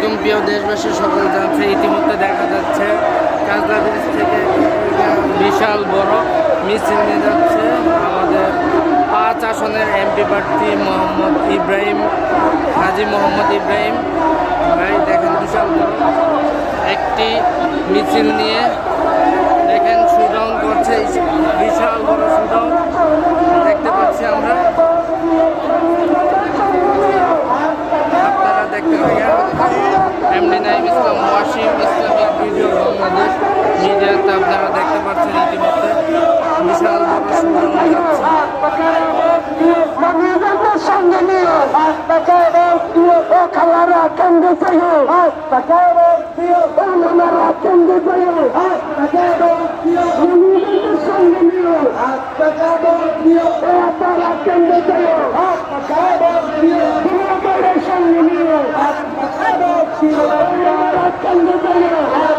আলাইকুম প্রিয় দেশবাসী সকল জানছে ইতিমধ্যে দেখা যাচ্ছে কাজলা ব্রিজ থেকে বিশাল বড় মিছিল নিয়ে যাচ্ছে আমাদের পাঁচ আসনের এমপি প্রার্থী মোহাম্মদ ইব্রাহিম, হাজি মোহাম্মদ ইব্রাহিম। ভাই, দেখেন বিশাল বড় একটি মিছিল নিয়ে দেখেন শুডাউন করছে বিশাল বড় শুডাউন দেখতে পাচ্ছি আমরা আপনারা দেখতে পাবেন MD Naim Islam Wasim Islamic video Bangladesh মিডিয়াতে আপনারা দেখতে পাচ্ছেন ইতিমধ্যে। বিশাল খেলারা কেন্দ্র বাংলারা কেন্দ্র তারা কেন্দ্র বাংলাদেশের সঙ্গে নিয়ে কেন্দ্র